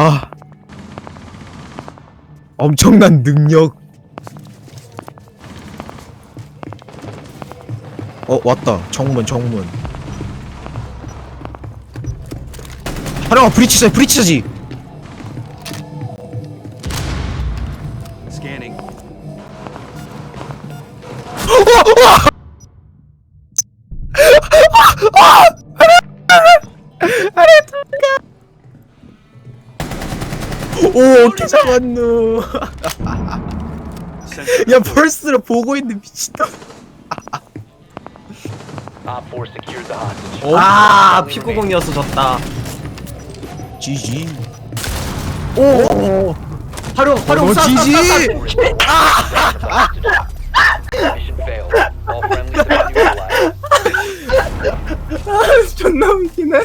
아. 엄청난 능력. 어 왔다. 정문 정문. 하령아 브리치자 브리치자지. Scanning. 오 어떻게 잡았노 야 펄스를 보고 있는 미친놈 Op 4 secured the hostage. 어? 아 피구공이어서 졌다 지지 오 활용 활용 어, 쏴, 쏴! 쏴, 쏴. 존나 웃기네